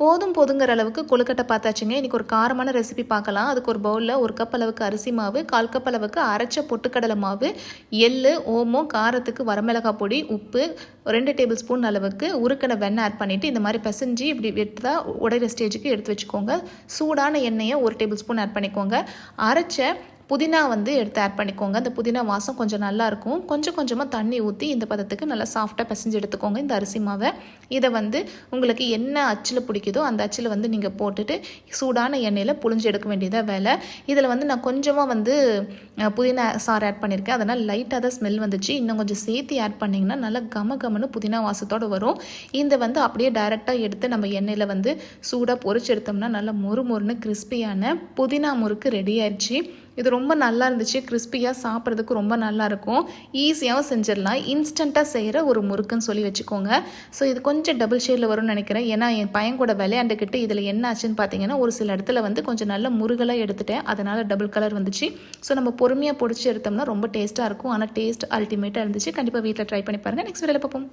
போதும் போதுங்கிற அளவுக்கு கொழுக்கட்டை பார்த்தாச்சுங்க. இன்றைக்கி ஒரு காரமான ரெசிபி பார்க்கலாம். அதுக்கு ஒரு பவுலில் ஒரு கப் அளவுக்கு அரிசி மாவு கால் கப் அளவுக்கு அரைச்ச பொட்டுக்கடலை மாவு எள்ளு ஓமம் காரத்துக்கு வரமிளகாய் பொடி உப்பு ரெண்டு டேபிள் ஸ்பூன் அளவுக்கு உருக்கின வெண்ணெய் ஆட் பண்ணிவிட்டு இந்த மாதிரி பிசைஞ்சு இப்படி வெட்டா உடையிற ஸ்டேஜுக்கு எடுத்து வச்சுக்கோங்க. சூடான எண்ணெயை ஒரு டேபிள் ஸ்பூன் ஆட் பண்ணிக்கோங்க. அரைச்ச புதினா வந்து எடுத்து ஆட் பண்ணிக்கோங்க. அந்த புதினா வாசம் கொஞ்சம் நல்லாயிருக்கும் கொஞ்சம் கொஞ்சமாக தண்ணி ஊற்றி இந்த பதத்துக்கு நல்லா சாஃப்டாக பிசைஞ்சு எடுத்துக்கோங்க இந்த அரிசி மாவை. இதை வந்து உங்களுக்கு என்ன அச்சில் பிடிக்குதோ அந்த அச்சில் வந்து நீங்கள் போட்டுட்டு சூடான எண்ணெயில் புழிஞ்சு எடுக்க வேண்டியதாக வேலை. இதில் வந்து நான் கொஞ்சமாக வந்து புதினா சாறு ஆட் பண்ணியிருக்கேன் அதனால் லைட்டாக தான் ஸ்மெல் வந்துச்சு. இன்னும் கொஞ்சம் சேர்த்து ஆட் பண்ணிங்கன்னா நல்லா கம கமனு புதினா வாசத்தோடு வரும். இந்த வந்து அப்படியே டைரெக்டாக எடுத்து நம்ம எண்ணெயில் வந்து சூடாக பொறிச்சு எடுத்தோம்னா நல்லா மொறு மொறுன்னு கிறிஸ்பியான புதினா முறுக்கு ரெடி ஆயிடுச்சு இது ரொம்ப நல்லா இருந்துச்சு. கிறிஸ்பியாக சாப்பிட்றதுக்கு ரொம்ப நல்லாயிருக்கும் ஈஸியாகவும் செஞ்சிடலாம். இன்ஸ்டண்ட்டாக செய்கிற ஒரு முறுக்குன்னு சொல்லி வச்சுக்கோங்க. ஸோ இது கொஞ்சம் டபுள் ஷேடில் வரும்னு நினைக்கிறேன். ஏன்னா என் பையன் கூட விளையாண்டுக்கிட்டு இதில் என்ன ஆச்சுன்னு பார்த்தீங்கன்னா ஒரு சில இடத்துல வந்து கொஞ்சம் நல்ல முருகலாக எடுத்துட்டேன். அதனால் டபுள் கலர் வந்துச்சு. ஸோ நம்ம பொறுமையாக பொடிச்சு எடுத்தோம்னா ரொம்ப டேஸ்ட்டாக இருக்கும். ஆனால் டேஸ்ட் அல்டிமேட்டாக இருந்துச்சு. கண்டிப்பாக வீட்டில் ட்ரை பண்ணி பாருங்கள் நெக்ஸ்ட் வீடியோவில் பார்ப்போம்.